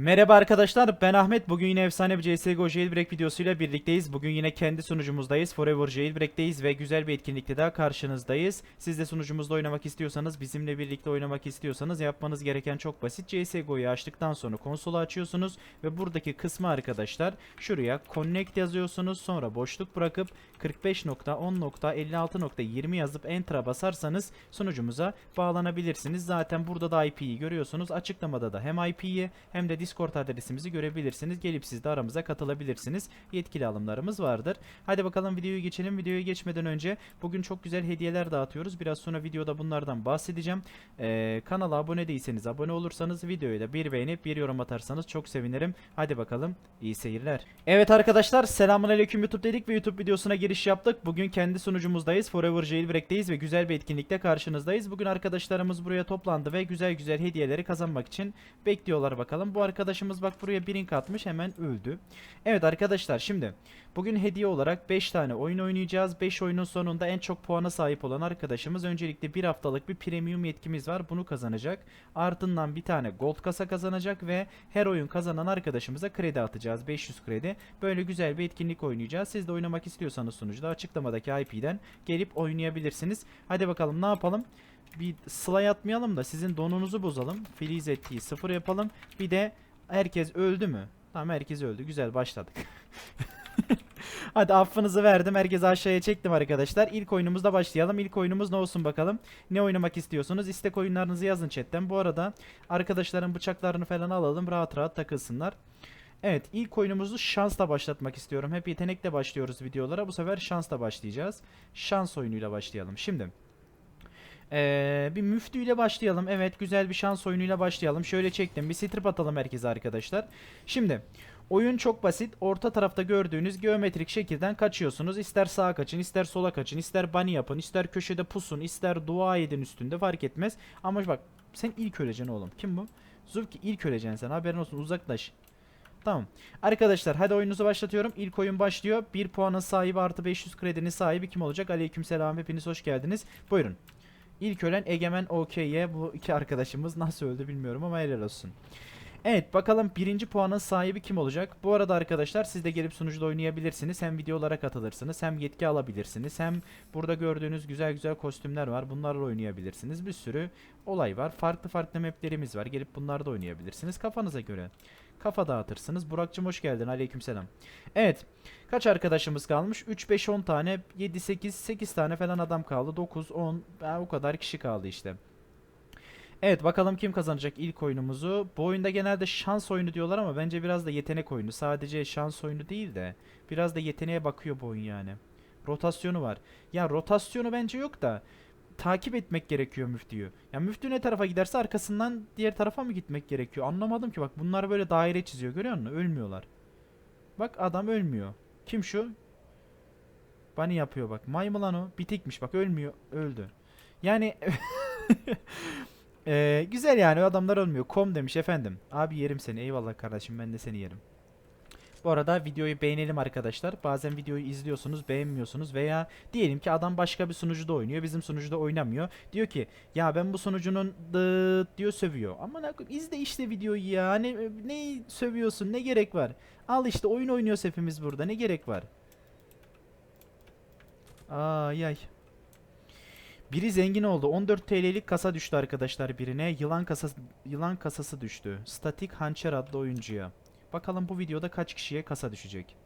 Merhaba arkadaşlar ben Ahmet bugün yine efsane bir CSGO Jailbreak videosuyla birlikteyiz. Bugün yine kendi sunucumuzdayız. Forever Jailbreak'teyiz ve güzel bir etkinlikte daha karşınızdayız. Siz de sunucumuzda oynamak istiyorsanız, bizimle birlikte oynamak istiyorsanız yapmanız gereken çok basit. CSGO'yu açtıktan sonra konsolu açıyorsunuz ve buradaki kısmı arkadaşlar şuraya connect yazıyorsunuz. Sonra boşluk bırakıp 45.10.56.20 yazıp enter'a basarsanız sunucumuza bağlanabilirsiniz. Zaten burada da IP'yi görüyorsunuz. Açıklamada da hem IP'yi hem de Discord adresimizi görebilirsiniz. Gelip siz de aramıza katılabilirsiniz. Yetkili alımlarımız vardır. Hadi bakalım videoyu geçelim. Videoya geçmeden önce bugün çok güzel hediyeler dağıtıyoruz. Biraz sonra videoda bunlardan bahsedeceğim. Ee, kanala abone değilseniz abone olursanız videoyu da bir beğenip bir yorum atarsanız çok sevinirim. Hadi bakalım iyi seyirler. Evet arkadaşlar selamünaleyküm YouTube dedik ve YouTube videosuna giriş yaptık. Bugün kendi sunucumuzdayız. Forever Jailbreak'teyiz ve güzel bir etkinlikte karşınızdayız. Bugün arkadaşlarımız buraya toplandı ve güzel güzel hediyeleri kazanmak için bekliyorlar bakalım. Bu arkadaşımız bak buraya bir link atmış hemen öldü. Evet arkadaşlar şimdi bugün hediye olarak 5 tane oyun oynayacağız. 5 oyunun sonunda en çok puana sahip olan arkadaşımız öncelikle bir haftalık bir premium yetkimiz var. Bunu kazanacak. Ardından bir tane gold kasa kazanacak ve her oyun kazanan arkadaşımıza kredi atacağız. 500 kredi. Böyle güzel bir etkinlik oynayacağız. Siz de oynamak istiyorsanız sunucuda açıklamadaki IP'den gelip oynayabilirsiniz. Hadi bakalım ne yapalım? Bir slay atmayalım da sizin donunuzu bozalım. Freeze ettiği sıfır yapalım. Bir de herkes öldü mü? Tamam herkes öldü. Güzel başladık. Hadi affınızı verdim. Herkesi aşağıya çektim arkadaşlar. İlk oyunumuzda başlayalım. İlk oyunumuz ne olsun bakalım. Ne oynamak istiyorsunuz? İstek oyunlarınızı yazın chatten. Bu arada arkadaşların bıçaklarını falan alalım. Rahat rahat takılsınlar. Evet ilk oyunumuzu şansla başlatmak istiyorum. Hep yetenekle başlıyoruz videolara. Bu sefer şansla başlayacağız. Şans oyunuyla başlayalım. Şimdi ee, bir müftüyle başlayalım. Evet güzel bir şans oyunuyla başlayalım. Şöyle çektim. Bir strip atalım herkese arkadaşlar. Şimdi oyun çok basit. Orta tarafta gördüğünüz geometrik şekilden kaçıyorsunuz. İster sağa kaçın, ister sola kaçın, ister bunny yapın, ister köşede pusun, ister dua edin üstünde fark etmez. Ama bak sen ilk öleceksin oğlum. Kim bu? Zulki ilk öleceksin sen. Haberin olsun uzaklaş. Tamam. Arkadaşlar hadi oyununuzu başlatıyorum. İlk oyun başlıyor. 1 puanın sahibi artı 500 kredinin sahibi kim olacak? Aleykümselam hepiniz hoş geldiniz. Buyurun. İlk ölen Egemen OK'ye bu iki arkadaşımız nasıl öldü bilmiyorum ama helal olsun. Evet bakalım birinci puanın sahibi kim olacak? Bu arada arkadaşlar siz de gelip sunucuda oynayabilirsiniz. Hem videolara katılırsınız hem yetki alabilirsiniz. Hem burada gördüğünüz güzel güzel kostümler var. Bunlarla oynayabilirsiniz. Bir sürü olay var. Farklı farklı maplerimiz var. Gelip bunlarda oynayabilirsiniz kafanıza göre. Kafa dağıtırsınız. Burak'cığım hoş geldin. Aleykümselam. Evet. Kaç arkadaşımız kalmış? 3, 5, 10 tane. 7, 8, 8 tane falan adam kaldı. 9, 10. Ha, o kadar kişi kaldı işte. Evet bakalım kim kazanacak ilk oyunumuzu. Bu oyunda genelde şans oyunu diyorlar ama bence biraz da yetenek oyunu. Sadece şans oyunu değil de biraz da yeteneğe bakıyor bu oyun yani. Rotasyonu var. Ya rotasyonu bence yok da takip etmek gerekiyor müftüyü. Ya müftü ne tarafa giderse arkasından diğer tarafa mı gitmek gerekiyor? Anlamadım ki bak bunlar böyle daire çiziyor görüyor musun? Ölmüyorlar. Bak adam ölmüyor. Kim şu? Bunny yapıyor bak. May mı lan o? Bitikmiş bak ölmüyor. Öldü. Yani Ee, güzel yani o adamlar ölmüyor. Kom demiş efendim. Abi yerim seni. Eyvallah kardeşim ben de seni yerim. Bu arada videoyu beğenelim arkadaşlar. Bazen videoyu izliyorsunuz, beğenmiyorsunuz veya diyelim ki adam başka bir sunucuda oynuyor, bizim sunucuda oynamıyor. Diyor ki ya ben bu sunucunun dıt diyor sövüyor. Ama izle işte videoyu ya. Ne ne sövüyorsun? Ne gerek var? Al işte oyun oynuyoruz hepimiz burada. Ne gerek var? Ay ay. Biri zengin oldu. 14 TL'lik kasa düştü arkadaşlar birine. Yılan kasası yılan kasası düştü. Statik Hançer adlı oyuncuya. Bakalım bu videoda kaç kişiye kasa düşecek.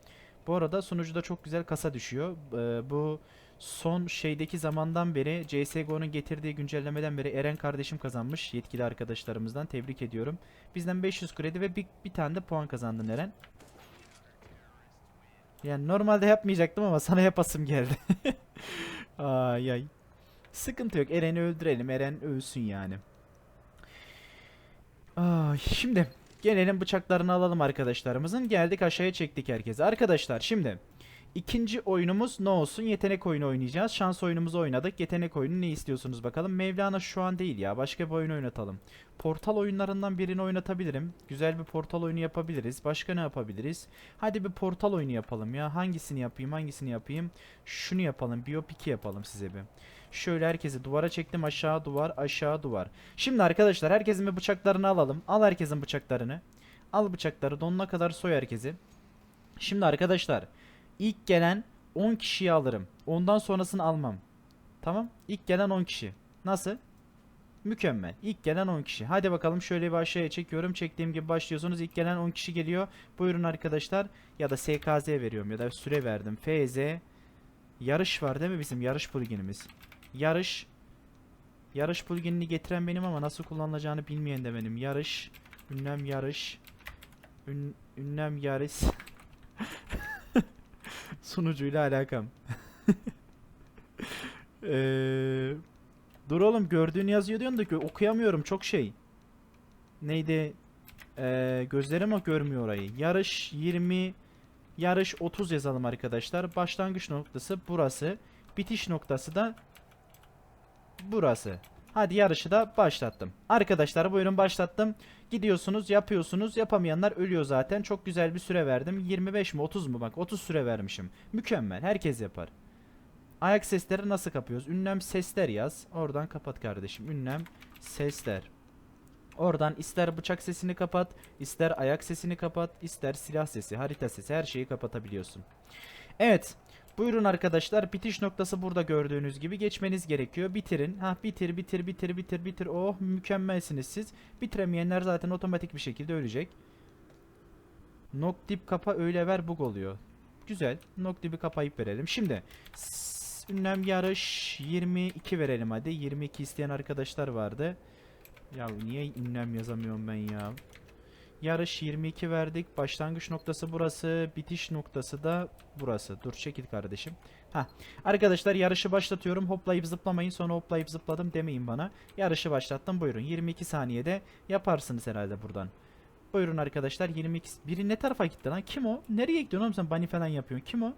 Bu arada sunucuda çok güzel kasa düşüyor. Ee, bu son şeydeki zamandan beri CSGO'nun getirdiği güncellemeden beri Eren kardeşim kazanmış. Yetkili arkadaşlarımızdan tebrik ediyorum. Bizden 500 kredi ve bir, bir tane de puan kazandın Eren. Yani normalde yapmayacaktım ama sana yapasım geldi. ay ay. Sıkıntı yok. Eren'i öldürelim. Eren ölsün yani. Ay, şimdi gelelim bıçaklarını alalım arkadaşlarımızın. Geldik aşağıya çektik herkese. Arkadaşlar şimdi ikinci oyunumuz ne olsun? Yetenek oyunu oynayacağız. Şans oyunumuzu oynadık. Yetenek oyunu ne istiyorsunuz bakalım. Mevlana şu an değil ya. Başka bir oyun oynatalım. Portal oyunlarından birini oynatabilirim. Güzel bir portal oyunu yapabiliriz. Başka ne yapabiliriz? Hadi bir portal oyunu yapalım ya. Hangisini yapayım? Hangisini yapayım? Şunu yapalım. Biopiki yapalım size bir. Şöyle herkesi duvara çektim. Aşağı duvar, aşağı duvar. Şimdi arkadaşlar herkesin bir bıçaklarını alalım. Al herkesin bıçaklarını. Al bıçakları donuna kadar soy herkesi. Şimdi arkadaşlar ilk gelen 10 kişiyi alırım. Ondan sonrasını almam. Tamam? İlk gelen 10 kişi. Nasıl? Mükemmel. İlk gelen 10 kişi. Hadi bakalım şöyle bir aşağıya çekiyorum. Çektiğim gibi başlıyorsunuz. İlk gelen 10 kişi geliyor. Buyurun arkadaşlar. Ya da SKZ veriyorum ya da süre verdim. FZ. Yarış var değil mi bizim yarış pluginimiz? Yarış. Yarış pluginini getiren benim ama nasıl kullanılacağını bilmeyen de benim. Yarış. Ünlem yarış. Ün, ünlem yarış. Sunucuyla alakam. Eee Dur oğlum gördüğünü yazıyor diyorsun da okuyamıyorum çok şey. Neydi? Ee, gözlerim o görmüyor orayı. Yarış 20 yarış 30 yazalım arkadaşlar. Başlangıç noktası burası. Bitiş noktası da burası. Hadi yarışı da başlattım. Arkadaşlar buyurun başlattım. Gidiyorsunuz yapıyorsunuz. Yapamayanlar ölüyor zaten. Çok güzel bir süre verdim. 25 mi 30 mu bak 30 süre vermişim. Mükemmel. Herkes yapar. Ayak sesleri nasıl kapıyoruz? Ünlem sesler yaz. Oradan kapat kardeşim. Ünlem sesler. Oradan ister bıçak sesini kapat, ister ayak sesini kapat, ister silah sesi, harita sesi her şeyi kapatabiliyorsun. Evet. Buyurun arkadaşlar bitiş noktası burada gördüğünüz gibi geçmeniz gerekiyor. Bitirin. Ha bitir bitir bitir bitir bitir. Oh mükemmelsiniz siz. Bitiremeyenler zaten otomatik bir şekilde ölecek. Nok dip kapa öyle ver bug oluyor. Güzel. Nok dibi kapayıp verelim. Şimdi ünlem yarış 22 verelim hadi. 22 isteyen arkadaşlar vardı. Ya niye ünlem yazamıyorum ben ya? Yarış 22 verdik. Başlangıç noktası burası. Bitiş noktası da burası. Dur çekil kardeşim. Ha. Arkadaşlar yarışı başlatıyorum. Hoplayıp zıplamayın. Sonra hoplayıp zıpladım demeyin bana. Yarışı başlattım. Buyurun. 22 saniyede yaparsınız herhalde buradan. Buyurun arkadaşlar 22 biri ne tarafa gitti lan? Kim o? Nereye gidiyorsun oğlum sen bunny falan yapıyorsun? Kim o?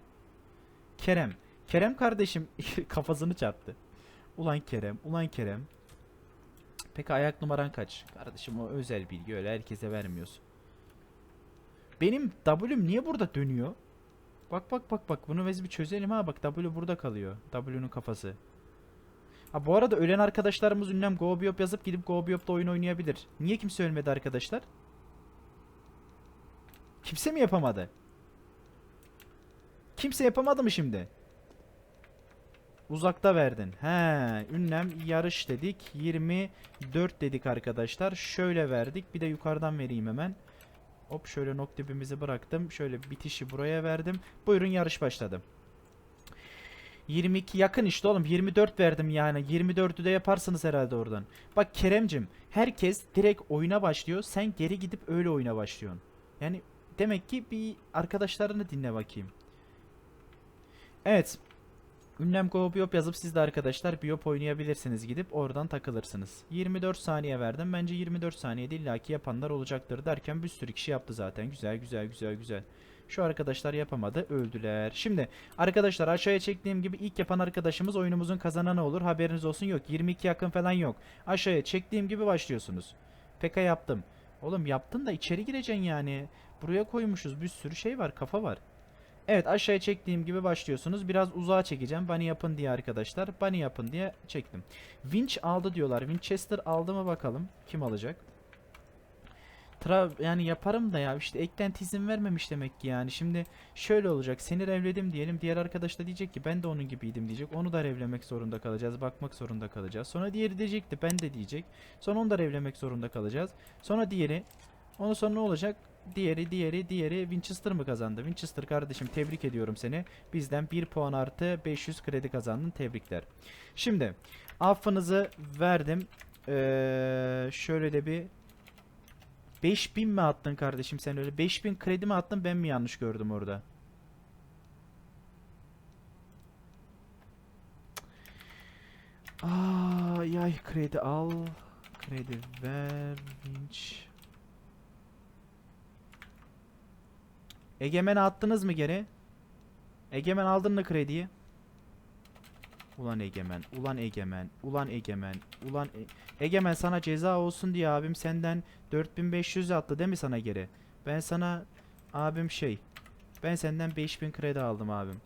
Kerem. Kerem kardeşim kafasını çarptı. Ulan Kerem, ulan Kerem. Peki ayak numaran kaç? Kardeşim o özel bilgi öyle herkese vermiyorsun. Benim W'm niye burada dönüyor? Bak bak bak bak bunu biz bir çözelim ha bak W burada kalıyor. W'nun kafası. Ha bu arada ölen arkadaşlarımız ünlem GoBiop yazıp gidip GoBiop'ta oyun oynayabilir. Niye kimse ölmedi arkadaşlar? Kimse mi yapamadı? Kimse yapamadı mı şimdi? Uzakta verdin. He, ünlem yarış dedik. 24 dedik arkadaşlar. Şöyle verdik. Bir de yukarıdan vereyim hemen. Hop şöyle nok dibimizi bıraktım. Şöyle bitişi buraya verdim. Buyurun yarış başladı. 22 yakın işte oğlum. 24 verdim yani. 24'ü de yaparsınız herhalde oradan. Bak Keremcim herkes direkt oyuna başlıyor. Sen geri gidip öyle oyuna başlıyorsun. Yani demek ki bir arkadaşlarını dinle bakayım. Evet. Ünlem Go Biop yazıp siz de arkadaşlar Biop oynayabilirsiniz gidip oradan takılırsınız. 24 saniye verdim. Bence 24 saniyede illaki yapanlar olacaktır derken bir sürü kişi yaptı zaten. Güzel güzel güzel güzel. Şu arkadaşlar yapamadı öldüler. Şimdi arkadaşlar aşağıya çektiğim gibi ilk yapan arkadaşımız oyunumuzun kazananı olur. Haberiniz olsun yok. 22 yakın falan yok. Aşağıya çektiğim gibi başlıyorsunuz. Peka yaptım. Oğlum yaptın da içeri gireceksin yani. Buraya koymuşuz bir sürü şey var kafa var. Evet aşağıya çektiğim gibi başlıyorsunuz. Biraz uzağa çekeceğim. Bunny yapın diye arkadaşlar. Bunny yapın diye çektim. Winch aldı diyorlar. Winchester aldı mı bakalım. Kim alacak? Tra yani yaparım da ya işte eklenti izin vermemiş demek ki yani. Şimdi şöyle olacak. Seni revledim diyelim. Diğer arkadaş da diyecek ki ben de onun gibiydim diyecek. Onu da revlemek zorunda kalacağız. Bakmak zorunda kalacağız. Sonra diğeri diyecekti ben de diyecek. Sonra onu da revlemek zorunda kalacağız. Sonra diğeri. Ondan sonra ne olacak? Diğeri, diğeri, diğeri Winchester mı kazandı? Winchester kardeşim tebrik ediyorum seni. Bizden 1 puan artı 500 kredi kazandın. Tebrikler. Şimdi affınızı verdim. Ee, şöyle de bir 5000 mi attın kardeşim sen öyle? 5000 kredi mi attın ben mi yanlış gördüm orada? Ay ay kredi al. Kredi ver. Winch. Egemen attınız mı geri? Egemen aldın mı krediyi? Ulan Egemen, ulan Egemen, ulan Egemen, ulan E- Egemen sana ceza olsun diye abim senden 4500 attı değil mi sana geri? Ben sana abim şey, ben senden 5000 kredi aldım abim.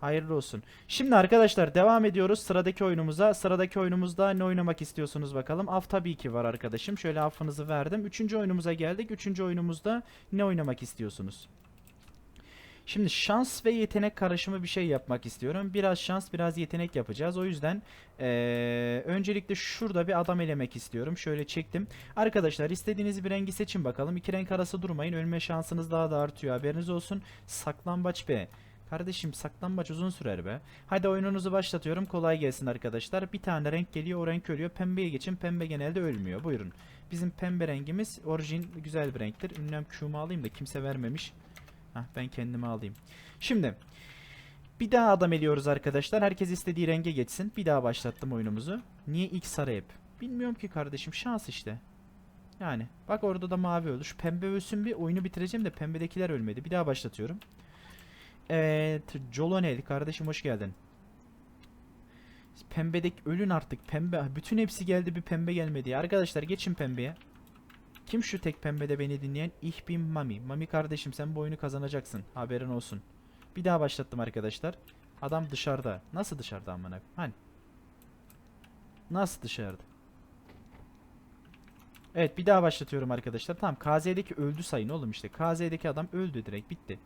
Hayırlı olsun. Şimdi arkadaşlar devam ediyoruz sıradaki oyunumuza. Sıradaki oyunumuzda ne oynamak istiyorsunuz bakalım. Af tabii ki var arkadaşım. Şöyle affınızı verdim. Üçüncü oyunumuza geldik. Üçüncü oyunumuzda ne oynamak istiyorsunuz? Şimdi şans ve yetenek karışımı bir şey yapmak istiyorum. Biraz şans, biraz yetenek yapacağız. O yüzden eee, öncelikle şurada bir adam elemek istiyorum. Şöyle çektim. Arkadaşlar istediğiniz bir rengi seçin bakalım. İki renk arası durmayın. Ölme şansınız daha da artıyor. Haberiniz olsun. Saklambaç be. Kardeşim saklambaç uzun sürer be. Hadi oyununuzu başlatıyorum. Kolay gelsin arkadaşlar. Bir tane renk geliyor. O renk ölüyor. Pembeye geçin. Pembe genelde ölmüyor. Buyurun. Bizim pembe rengimiz orijin güzel bir renktir. Ünlem Q'mu alayım da kimse vermemiş. Hah, ben kendime alayım. Şimdi bir daha adam eliyoruz arkadaşlar. Herkes istediği renge geçsin. Bir daha başlattım oyunumuzu. Niye ilk sarı hep? Bilmiyorum ki kardeşim. Şans işte. Yani bak orada da mavi öldü. Şu pembe ölsün bir oyunu bitireceğim de pembedekiler ölmedi. Bir daha başlatıyorum. Evet, Jolonel kardeşim hoş geldin. Pembedeki ölün artık pembe. Bütün hepsi geldi bir pembe gelmedi. Arkadaşlar geçin pembeye. Kim şu tek pembede beni dinleyen? Ich bin Mami. Mami kardeşim sen bu oyunu kazanacaksın. Haberin olsun. Bir daha başlattım arkadaşlar. Adam dışarıda. Nasıl dışarıda amına? Hani? Nasıl dışarıda? Evet bir daha başlatıyorum arkadaşlar. Tamam KZ'deki öldü sayın oğlum işte. KZ'deki adam öldü direkt bitti.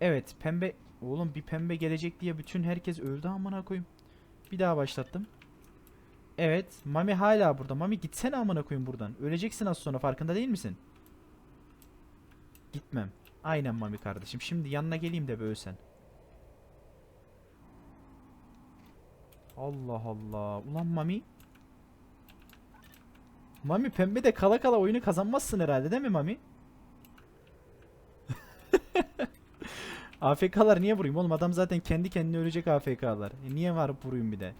Evet pembe oğlum bir pembe gelecek diye bütün herkes öldü amına koyayım. Bir daha başlattım. Evet Mami hala burada. Mami gitsene amına koyayım buradan. Öleceksin az sonra farkında değil misin? Gitmem. Aynen Mami kardeşim. Şimdi yanına geleyim de bir ölsen. Allah Allah. Ulan Mami. Mami pembe de kala kala oyunu kazanmazsın herhalde değil mi Mami? AFK'lar niye vurayım oğlum? Adam zaten kendi kendine ölecek AFK'lar. E niye var vurayım bir de?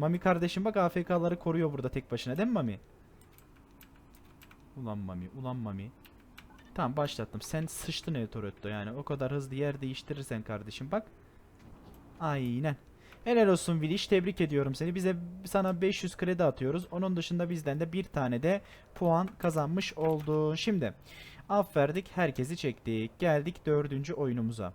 Mami kardeşim bak AFK'ları koruyor burada tek başına değil mi Mami? Ulan Mami, ulan Mami. Tamam başlattım. Sen sıçtın El yani. O kadar hızlı yer değiştirirsen kardeşim bak. Aynen. Helal olsun Viliş. Tebrik ediyorum seni. Bize sana 500 kredi atıyoruz. Onun dışında bizden de bir tane de puan kazanmış oldun. Şimdi af verdik. Herkesi çektik. Geldik dördüncü oyunumuza.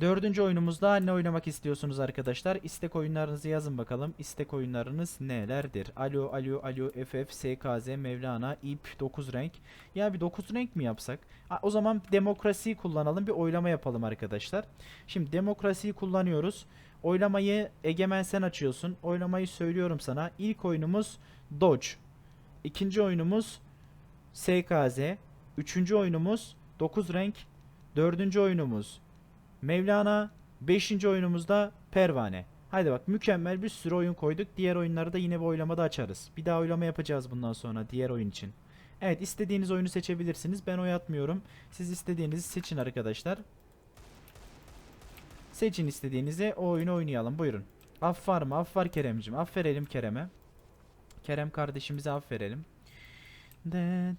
Dördüncü oyunumuzda ne oynamak istiyorsunuz arkadaşlar? İstek oyunlarınızı yazın bakalım. İstek oyunlarınız nelerdir? Alo, alo, alo, FF, SKZ, Mevlana, İP, 9 renk. Ya bir 9 renk mi yapsak? O zaman demokrasiyi kullanalım. Bir oylama yapalım arkadaşlar. Şimdi demokrasiyi kullanıyoruz. Oylamayı Egemen sen açıyorsun. Oylamayı söylüyorum sana. İlk oyunumuz Dodge. İkinci oyunumuz SKZ. Üçüncü oyunumuz 9 renk. Dördüncü oyunumuz Mevlana 5. oyunumuzda Pervane. Haydi bak mükemmel bir sürü oyun koyduk. Diğer oyunları da yine bu oylamada açarız. Bir daha oylama yapacağız bundan sonra diğer oyun için. Evet istediğiniz oyunu seçebilirsiniz. Ben oy atmıyorum. Siz istediğinizi seçin arkadaşlar. Seçin istediğinizi o oyunu oynayalım. Buyurun. Af var mı? Af var Kerem'cim. Afferelim Kerem'e. Kerem kardeşimize afferelim. Det.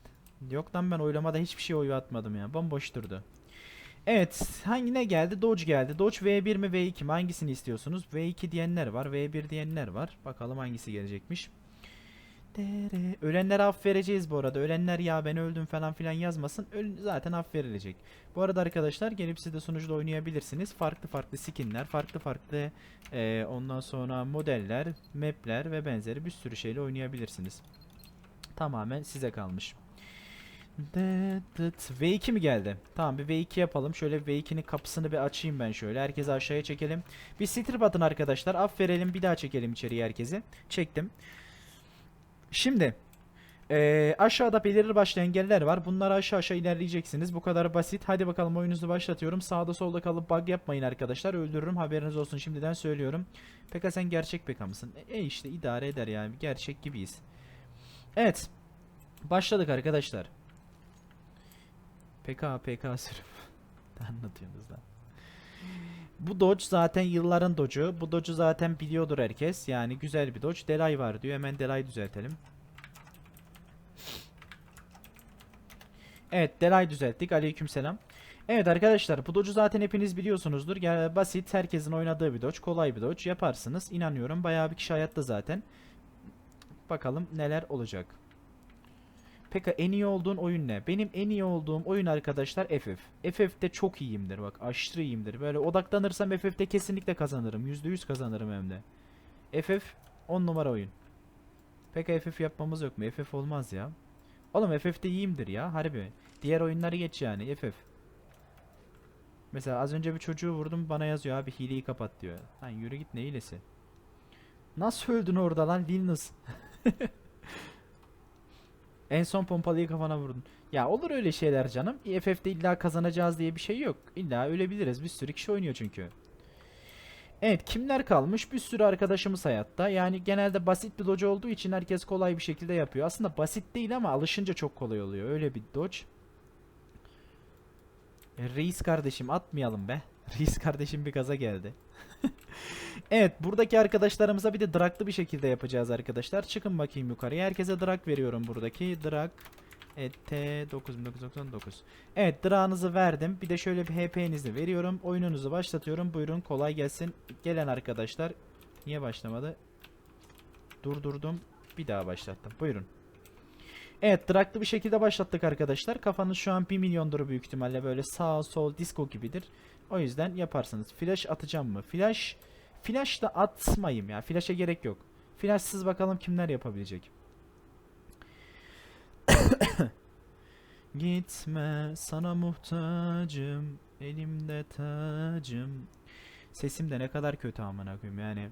Yok lan ben oylamada hiçbir şey oy atmadım ya. Bomboş durdu. Evet, hangi ne geldi? Dodge geldi. Dodge V1 mi V2 mi? Hangisini istiyorsunuz? V2 diyenler var, V1 diyenler var. Bakalım hangisi gelecekmiş. Dere. Ölenlere af bu arada. Ölenler ya ben öldüm falan filan yazmasın. Öl zaten af verilecek. Bu arada arkadaşlar gelip siz de sunucuda oynayabilirsiniz. Farklı farklı skinler, farklı farklı eee, ondan sonra modeller, mapler ve benzeri bir sürü şeyle oynayabilirsiniz. Tamamen size kalmış. Dıt dıt. V2 mi geldi? Tamam bir V2 yapalım. Şöyle V2'nin kapısını bir açayım ben şöyle. Herkesi aşağıya çekelim. Bir strip atın arkadaşlar. Af verelim. Bir daha çekelim içeriye herkesi. Çektim. Şimdi eee, aşağıda belirli başlı engeller var. Bunları aşağı aşağı ilerleyeceksiniz. Bu kadar basit. Hadi bakalım oyununuzu başlatıyorum. Sağda solda kalıp bug yapmayın arkadaşlar. Öldürürüm. Haberiniz olsun. Şimdiden söylüyorum. Peka sen gerçek Peka mısın? E işte idare eder yani. Gerçek gibiyiz. Evet. Başladık arkadaşlar. PK PK sürüm. Anlatıyorsunuz lan? Bu Dodge zaten yılların Dodge'u. Bu Dodge'u zaten biliyordur herkes. Yani güzel bir Dodge. Delay var diyor. Hemen Delay düzeltelim. Evet Delay düzelttik. Aleykümselam. Evet arkadaşlar bu Dodge'u zaten hepiniz biliyorsunuzdur. Yani basit herkesin oynadığı bir Dodge. Kolay bir Dodge. Yaparsınız. İnanıyorum. Bayağı bir kişi hayatta zaten. Bakalım neler olacak. Peki en iyi olduğun oyun ne? Benim en iyi olduğum oyun arkadaşlar FF. FF'de çok iyiyimdir bak aşırı iyiyimdir. Böyle odaklanırsam FF'de kesinlikle kazanırım. %100 kazanırım hem de. FF 10 numara oyun. Peki FF yapmamız yok mu? FF olmaz ya. Oğlum FF'de iyiyimdir ya harbi. Diğer oyunları geç yani FF. Mesela az önce bir çocuğu vurdum bana yazıyor abi hileyi kapat diyor. Lan yürü git ne hilesi? Nasıl öldün orada lan Linus? en son pompalıyı kafana vurdun. Ya olur öyle şeyler canım. FF'de illa kazanacağız diye bir şey yok. İlla ölebiliriz. Bir sürü kişi oynuyor çünkü. Evet kimler kalmış? Bir sürü arkadaşımız hayatta. Yani genelde basit bir dodge olduğu için herkes kolay bir şekilde yapıyor. Aslında basit değil ama alışınca çok kolay oluyor. Öyle bir dodge. E, Reis kardeşim atmayalım be. Reis kardeşim bir gaza geldi. evet buradaki arkadaşlarımıza bir de draglı bir şekilde yapacağız arkadaşlar. Çıkın bakayım yukarıya. Herkese drag veriyorum buradaki. Drag et T9999. Evet drağınızı verdim. Bir de şöyle bir HP'nizi veriyorum. Oyununuzu başlatıyorum. Buyurun kolay gelsin. Gelen arkadaşlar. Niye başlamadı? Durdurdum. Bir daha başlattım. Buyurun. Evet draglı bir şekilde başlattık arkadaşlar. Kafanız şu an 1 milyondur büyük ihtimalle böyle sağ sol disco gibidir. O yüzden yaparsınız. Flash atacağım mı? Flash Flash da atmayayım ya. Flash'a gerek yok. Flashsız bakalım kimler yapabilecek. Gitme sana muhtacım elimde tacım. Sesim de ne kadar kötü amına koyayım yani.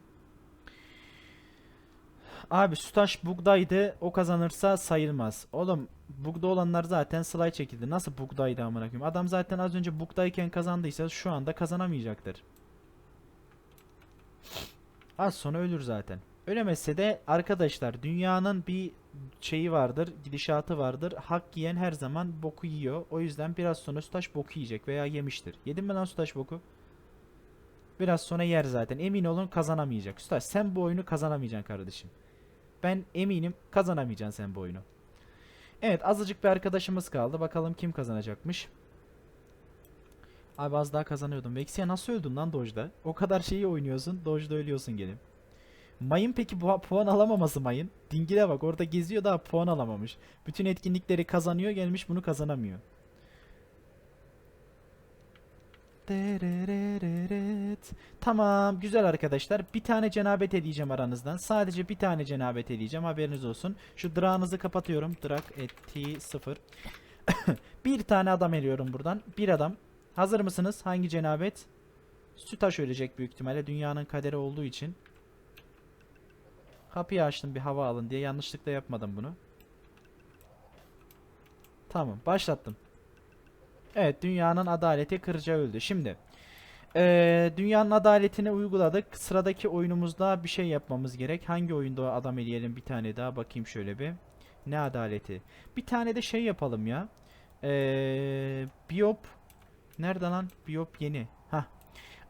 Abi Sütaş bugdaydı. O kazanırsa sayılmaz. Oğlum bugda olanlar zaten slide çekildi. Nasıl bugdaydı amına koyayım? Adam zaten az önce bugdayken kazandıysa şu anda kazanamayacaktır. Az sonra ölür zaten. Ölemezse de arkadaşlar dünyanın bir şeyi vardır, gidişatı vardır. Hak yiyen her zaman boku yiyor. O yüzden biraz sonra Sütaş boku yiyecek veya yemiştir. Yedin mi lan Sütaş boku? Biraz sonra yer zaten. Emin olun kazanamayacak. Sütaş sen bu oyunu kazanamayacaksın kardeşim. Ben eminim kazanamayacaksın sen bu oyunu. Evet azıcık bir arkadaşımız kaldı. Bakalım kim kazanacakmış. Abi az daha kazanıyordum. Vexia nasıl öldün lan Doge'da? O kadar şeyi oynuyorsun. Doge'da ölüyorsun gelip. Mayın peki bu puan alamaması Mayın. Dingile bak orada geziyor daha puan alamamış. Bütün etkinlikleri kazanıyor gelmiş bunu kazanamıyor. Tamam güzel arkadaşlar. Bir tane cenabet edeceğim aranızdan. Sadece bir tane cenabet edeceğim haberiniz olsun. Şu drağınızı kapatıyorum. Drag etti 0. bir tane adam eliyorum buradan. Bir adam. Hazır mısınız? Hangi cenabet? Sütaş ölecek büyük ihtimalle. Dünyanın kaderi olduğu için. Kapıyı açtım bir hava alın diye. Yanlışlıkla yapmadım bunu. Tamam başlattım. Evet dünyanın adaleti kırıca öldü. Şimdi eee, dünyanın adaletini uyguladık. Sıradaki oyunumuzda bir şey yapmamız gerek. Hangi oyunda adam eleyelim bir tane daha bakayım şöyle bir. Ne adaleti? Bir tane de şey yapalım ya. Eee Biop Nerede lan? Biop yeni. Hah.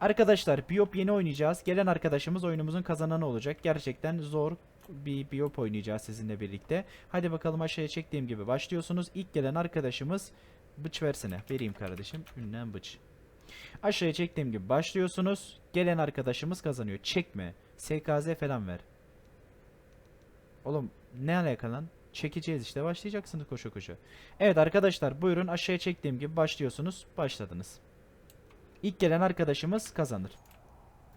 Arkadaşlar Biop yeni oynayacağız. Gelen arkadaşımız oyunumuzun kazananı olacak. Gerçekten zor bir Biop oynayacağız sizinle birlikte. Hadi bakalım aşağıya çektiğim gibi başlıyorsunuz. İlk gelen arkadaşımız bıç versene. Vereyim kardeşim. Ünlem bıç. Aşağıya çektiğim gibi başlıyorsunuz. Gelen arkadaşımız kazanıyor. Çekme. SKZ falan ver. Oğlum ne alaka lan? Çekeceğiz işte başlayacaksınız koşa koşa. Evet arkadaşlar buyurun aşağıya çektiğim gibi başlıyorsunuz. Başladınız. İlk gelen arkadaşımız kazanır.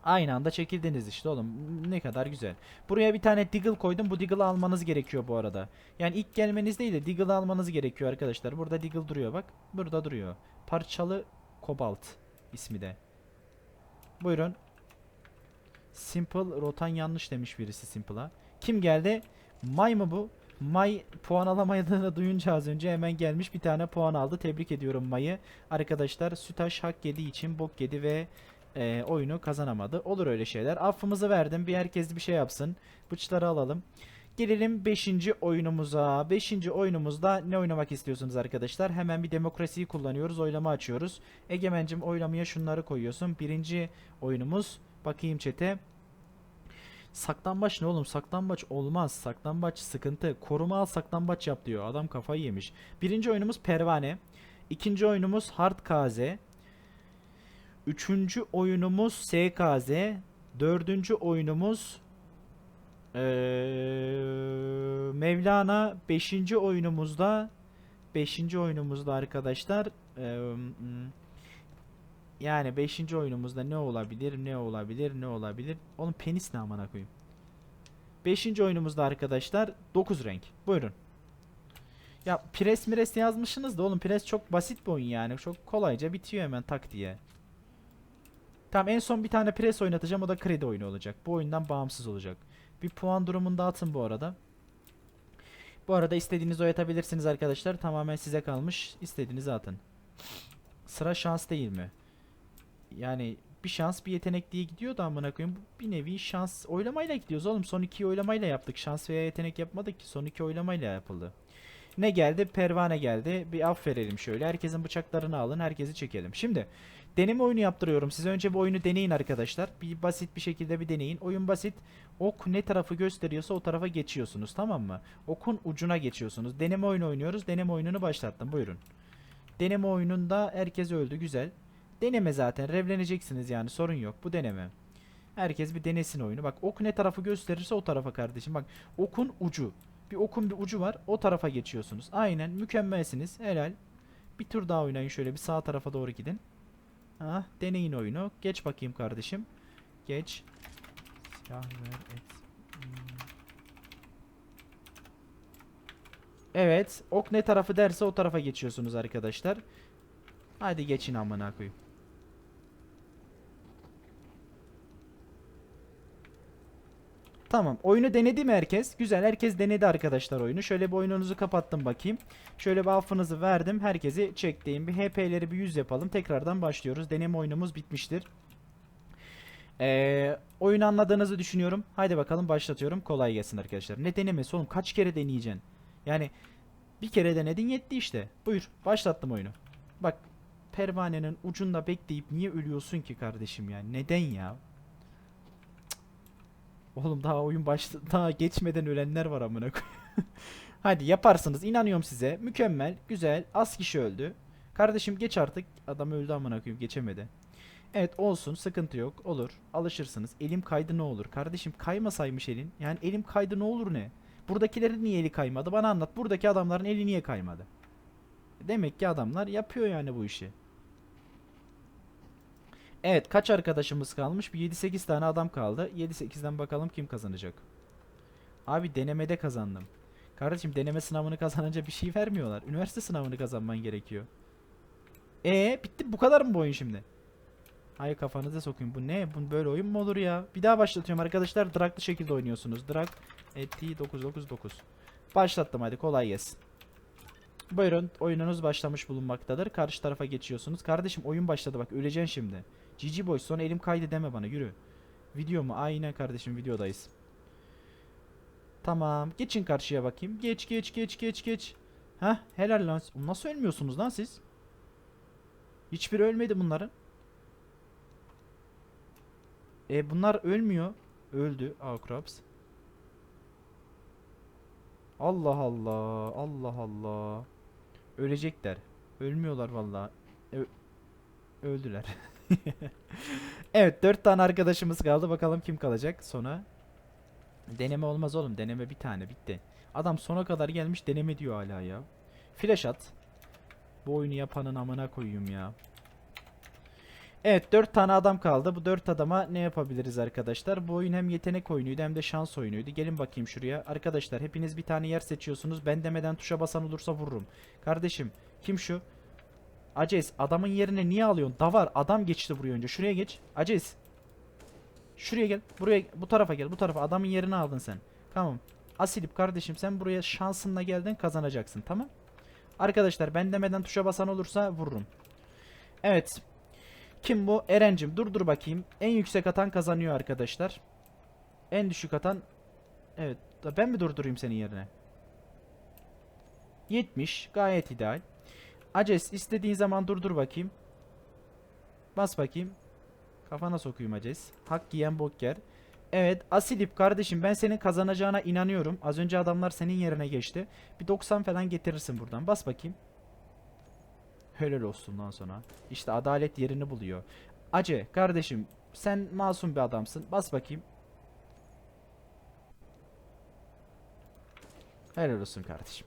Aynı anda çekildiniz işte oğlum. Ne kadar güzel. Buraya bir tane Deagle koydum. Bu Deagle'ı almanız gerekiyor bu arada. Yani ilk gelmeniz değil de Deagle'ı almanız gerekiyor arkadaşlar. Burada Deagle duruyor bak. Burada duruyor. Parçalı Kobalt ismi de. Buyurun. Simple rotan yanlış demiş birisi Simple'a. Kim geldi? May mı bu? May puan alamadığını duyunca az önce hemen gelmiş bir tane puan aldı. Tebrik ediyorum May'ı. Arkadaşlar Sütaş hak yediği için bok yedi ve e, oyunu kazanamadı. Olur öyle şeyler. Affımızı verdim. Bir herkes bir şey yapsın. Bıçları alalım. Gelelim 5. oyunumuza. 5. oyunumuzda ne oynamak istiyorsunuz arkadaşlar? Hemen bir demokrasiyi kullanıyoruz. Oylama açıyoruz. Egemencim oylamaya şunları koyuyorsun. Birinci oyunumuz. Bakayım çete. Saklambaç ne oğlum? Saklambaç olmaz. Saklambaç sıkıntı. Koruma al saklambaç yap diyor. Adam kafayı yemiş. Birinci oyunumuz pervane. İkinci oyunumuz hard KZ. Üçüncü oyunumuz SKZ. Dördüncü oyunumuz Ee, Mevlana 5. oyunumuzda 5. oyunumuzda arkadaşlar ee, yani 5. oyunumuzda ne olabilir ne olabilir ne olabilir onun penis ne amına koyayım 5. oyunumuzda arkadaşlar 9 renk buyurun ya pres mires yazmışsınız da oğlum pres çok basit bir oyun yani çok kolayca bitiyor hemen tak diye Tamam en son bir tane pres oynatacağım o da kredi oyunu olacak bu oyundan bağımsız olacak bir puan durumunda atın bu arada. Bu arada istediğinizi oynatabilirsiniz arkadaşlar. Tamamen size kalmış. İstediğinizi atın. Sıra şans değil mi? Yani bir şans bir yetenek diye gidiyor da amına koyayım. Bir nevi şans oylamayla gidiyoruz oğlum. Son iki oylamayla yaptık. Şans veya yetenek yapmadık ki. Son iki oylamayla yapıldı. Ne geldi? Pervane geldi. Bir af verelim şöyle. Herkesin bıçaklarını alın. Herkesi çekelim. Şimdi deneme oyunu yaptırıyorum. Size önce bu oyunu deneyin arkadaşlar. Bir basit bir şekilde bir deneyin. Oyun basit. Ok ne tarafı gösteriyorsa o tarafa geçiyorsunuz tamam mı? Okun ucuna geçiyorsunuz. Deneme oyunu oynuyoruz. Deneme oyununu başlattım. Buyurun. Deneme oyununda herkes öldü. Güzel. Deneme zaten. Revleneceksiniz yani. Sorun yok. Bu deneme. Herkes bir denesin oyunu. Bak ok ne tarafı gösterirse o tarafa kardeşim. Bak okun ucu. Bir okun bir ucu var. O tarafa geçiyorsunuz. Aynen. Mükemmelsiniz. Helal. Bir tur daha oynayın. Şöyle bir sağ tarafa doğru gidin. Ah, deneyin oyunu. Geç bakayım kardeşim. Geç. Silah ver et. Evet. Ok ne tarafı derse o tarafa geçiyorsunuz arkadaşlar. Hadi geçin amına koyayım. Tamam. Oyunu denedi mi herkes? Güzel. Herkes denedi arkadaşlar oyunu. Şöyle bir oyununuzu kapattım bakayım. Şöyle bir affınızı verdim. Herkesi çektiğim bir HP'leri bir 100 yapalım. Tekrardan başlıyoruz. Deneme oyunumuz bitmiştir. Ee, oyunu anladığınızı düşünüyorum. Haydi bakalım başlatıyorum. Kolay gelsin arkadaşlar. Ne denemesi oğlum? Kaç kere deneyeceksin? Yani bir kere denedin yetti işte. Buyur. Başlattım oyunu. Bak pervanenin ucunda bekleyip niye ölüyorsun ki kardeşim ya? Neden ya? Oğlum daha oyun başta daha geçmeden ölenler var amına koyayım. Hadi yaparsınız. inanıyorum size. Mükemmel. Güzel. Az kişi öldü. Kardeşim geç artık. Adam öldü amına koyayım. Geçemedi. Evet olsun sıkıntı yok olur alışırsınız elim kaydı ne olur kardeşim kaymasaymış elin yani elim kaydı ne olur ne buradakilerin niye eli kaymadı bana anlat buradaki adamların eli niye kaymadı demek ki adamlar yapıyor yani bu işi Evet kaç arkadaşımız kalmış bir 7-8 tane adam kaldı 7-8'den bakalım kim kazanacak Abi denemede kazandım Kardeşim deneme sınavını kazanınca bir şey vermiyorlar üniversite sınavını kazanman gerekiyor E bitti bu kadar mı bu oyun şimdi Ay kafanıza sokayım. Bu ne? Bu böyle oyun mu olur ya? Bir daha başlatıyorum arkadaşlar. Draglı şekilde oynuyorsunuz. Drag eti 999. Başlattım hadi kolay gelsin. Buyurun oyununuz başlamış bulunmaktadır. Karşı tarafa geçiyorsunuz. Kardeşim oyun başladı bak öleceksin şimdi. GG boy sonra elim kaydı deme bana yürü. Video mu? Aynen kardeşim videodayız. Tamam. Geçin karşıya bakayım. Geç geç geç geç geç. Heh helal lan. Nasıl ölmüyorsunuz lan siz? Hiçbiri ölmedi bunların. E bunlar ölmüyor. Öldü Akraps. Allah Allah. Allah Allah. Ölecekler. Ölmüyorlar vallahi. Ö- öldüler. evet dört tane arkadaşımız kaldı. Bakalım kim kalacak sona. Deneme olmaz oğlum. Deneme bir tane bitti. Adam sona kadar gelmiş deneme diyor hala ya. Flash at. Bu oyunu yapanın amına koyayım ya. Evet 4 tane adam kaldı. Bu 4 adama ne yapabiliriz arkadaşlar? Bu oyun hem yetenek oyunuydu hem de şans oyunuydu. Gelin bakayım şuraya. Arkadaşlar hepiniz bir tane yer seçiyorsunuz. Ben demeden tuşa basan olursa vururum. Kardeşim kim şu? Aces adamın yerine niye alıyorsun? Davar adam geçti buraya önce. Şuraya geç. Aces. Şuraya gel. Buraya bu tarafa gel. Bu tarafa adamın yerini aldın sen. Tamam. Asilip kardeşim sen buraya şansınla geldin kazanacaksın. Tamam. Arkadaşlar ben demeden tuşa basan olursa vururum. Evet. Kim bu? Erencim dur dur bakayım. En yüksek atan kazanıyor arkadaşlar. En düşük atan Evet. Ben mi durdurayım senin yerine? 70. Gayet ideal. Aces istediğin zaman durdur bakayım. Bas bakayım. Kafana sokayım Aces. Hak giyen bok yer. Evet Asilip kardeşim ben senin kazanacağına inanıyorum. Az önce adamlar senin yerine geçti. Bir 90 falan getirirsin buradan. Bas bakayım. Helal olsun lan sonra. İşte adalet yerini buluyor. Ace kardeşim sen masum bir adamsın. Bas bakayım. Helal olsun kardeşim.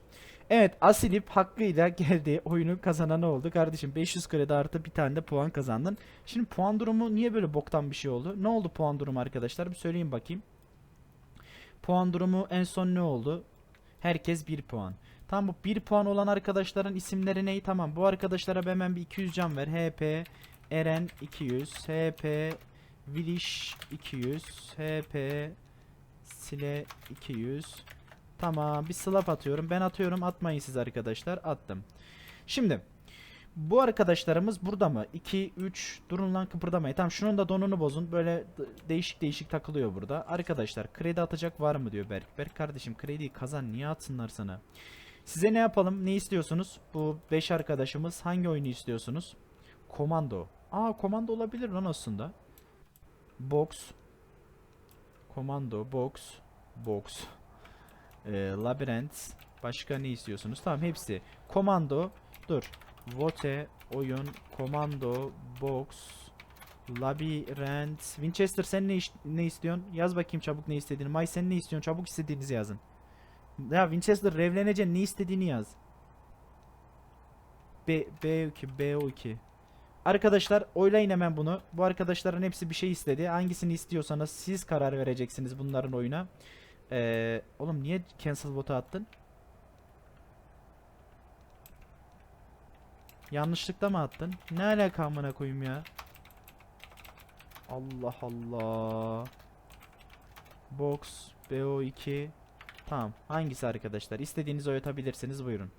Evet Asilip hakkıyla geldi. Oyunun kazananı oldu. Kardeşim 500 kredi artı bir tane de puan kazandın. Şimdi puan durumu niye böyle boktan bir şey oldu? Ne oldu puan durumu arkadaşlar? Bir söyleyin bakayım. Puan durumu en son ne oldu? Herkes 1 puan. Tamam bu 1 puan olan arkadaşların isimleri ne? Tamam bu arkadaşlara hemen bir 200 can ver. HP Eren 200, HP Viliş 200, HP Sile 200. Tamam bir slap atıyorum. Ben atıyorum atmayın siz arkadaşlar. Attım. Şimdi bu arkadaşlarımız burada mı? 2, 3 durun lan kıpırdamayın. Tamam şunun da donunu bozun. Böyle değişik değişik takılıyor burada. Arkadaşlar kredi atacak var mı diyor Berk. Berk kardeşim krediyi kazan niye atsınlar sana? Size ne yapalım? Ne istiyorsunuz? Bu 5 arkadaşımız hangi oyunu istiyorsunuz? Komando. Aa komando olabilir lan aslında. Box. Komando, box, box. Ee, labirent. Başka ne istiyorsunuz? Tamam hepsi. Komando. Dur. Vote, oyun, komando, box, labirent. Winchester sen ne, ne istiyorsun? Yaz bakayım çabuk ne istediğini. May sen ne istiyorsun? Çabuk istediğinizi yazın. Ya Winchester revleneceksin ne istediğini yaz. B, B2, BO2. Arkadaşlar oylayın hemen bunu. Bu arkadaşların hepsi bir şey istedi. Hangisini istiyorsanız siz karar vereceksiniz bunların oyuna. Ee, oğlum niye cancel bot'a attın? Yanlışlıkla mı attın? Ne alaka amına koyayım ya? Allah Allah. Box BO2 Tamam. Hangisi arkadaşlar? İstediğinizi oynatabilirsiniz. Buyurun.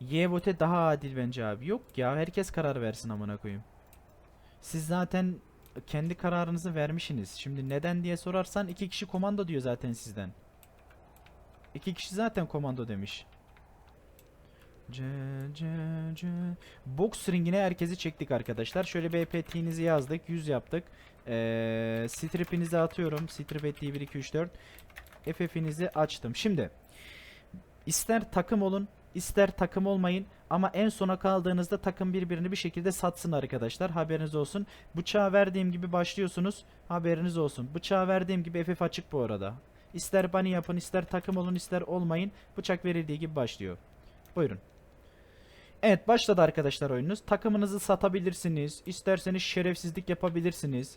Y-Vote daha adil bence abi. Yok ya herkes karar versin amına koyayım. Siz zaten kendi kararınızı vermişsiniz. Şimdi neden diye sorarsan iki kişi komando diyor zaten sizden. İki kişi zaten komando demiş. C, C, C. Box ringine herkesi çektik arkadaşlar. Şöyle BPT'nizi yazdık. 100 yaptık. Ee, strip'inizi atıyorum. Strip ettiği 1, 2, 3, 4. FF'inizi açtım. Şimdi ister takım olun ister takım olmayın ama en sona kaldığınızda takım birbirini bir şekilde satsın arkadaşlar. Haberiniz olsun. Bıçağı verdiğim gibi başlıyorsunuz. Haberiniz olsun. Bıçağı verdiğim gibi FF açık bu arada. İster bunny yapın, ister takım olun, ister olmayın. Bıçak verildiği gibi başlıyor. Buyurun. Evet başladı arkadaşlar oyununuz. Takımınızı satabilirsiniz. İsterseniz şerefsizlik yapabilirsiniz.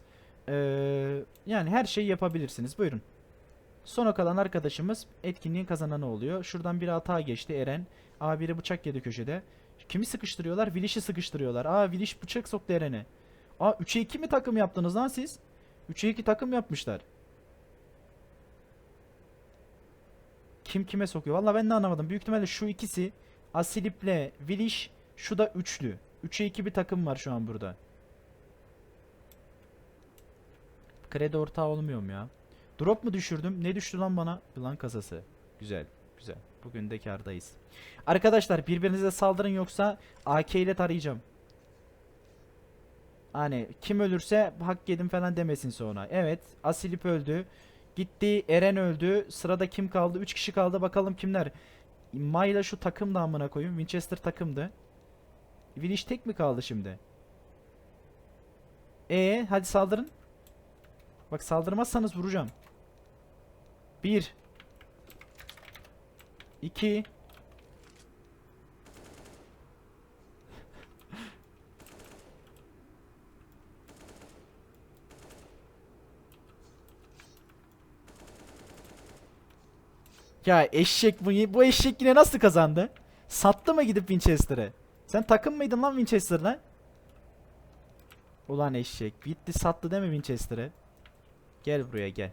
Ee, yani her şeyi yapabilirsiniz. Buyurun. Sona kalan arkadaşımız etkinliğin kazananı oluyor. Şuradan bir hata geçti Eren. Aa biri bıçak yedi köşede. Kimi sıkıştırıyorlar? Viliş'i sıkıştırıyorlar. Aa Viliş bıçak soktu Eren'e. Aa 3'e 2 mi takım yaptınız lan siz? 3'e 2 takım yapmışlar. Kim kime sokuyor? Valla ben de anlamadım. Büyük ihtimalle şu ikisi Asilip'le Viliş şu da üçlü. 3'e 2 bir takım var şu an burada. Kredi ortağı olmuyorum ya. Drop mu düşürdüm? Ne düştü lan bana? Plan kasası. Güzel. Güzel. Bugün de kardayız. Arkadaşlar birbirinize saldırın yoksa AK ile tarayacağım. Hani kim ölürse hak yedim falan demesin sonra. Evet. Asilip öldü. Gitti. Eren öldü. Sırada kim kaldı? 3 kişi kaldı. Bakalım kimler? Mayla şu takım da amına koyayım. Winchester takımdı. Vinish tek mi kaldı şimdi? E hadi saldırın. Bak saldırmazsanız vuracağım. 1 2 Ya eşek bu, bu eşek yine nasıl kazandı? Sattı mı gidip Winchester'ı? Sen takım mıydın lan Winchester'la? Ulan eşek. Gitti sattı değil mi Winchester'ı? Gel buraya gel.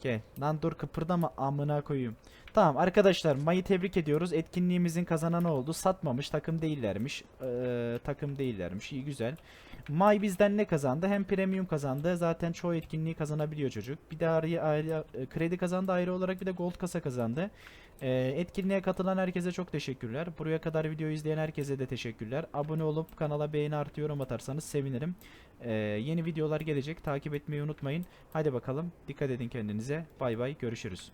Gel. Lan dur kıpırdama amına koyayım. Tamam arkadaşlar May'ı tebrik ediyoruz. Etkinliğimizin kazananı oldu. Satmamış takım değillermiş. Ee, takım değillermiş. İyi güzel. May bizden ne kazandı? Hem premium kazandı. Zaten çoğu etkinliği kazanabiliyor çocuk. Bir de ayrı, ayrı e, kredi kazandı ayrı olarak bir de gold kasa kazandı. Ee, etkinliğe katılan herkese çok teşekkürler. Buraya kadar videoyu izleyen herkese de teşekkürler. Abone olup kanala beğeni artı yorum atarsanız sevinirim. Ee, yeni videolar gelecek. Takip etmeyi unutmayın. Hadi bakalım. Dikkat edin kendinize. Bay bay. Görüşürüz.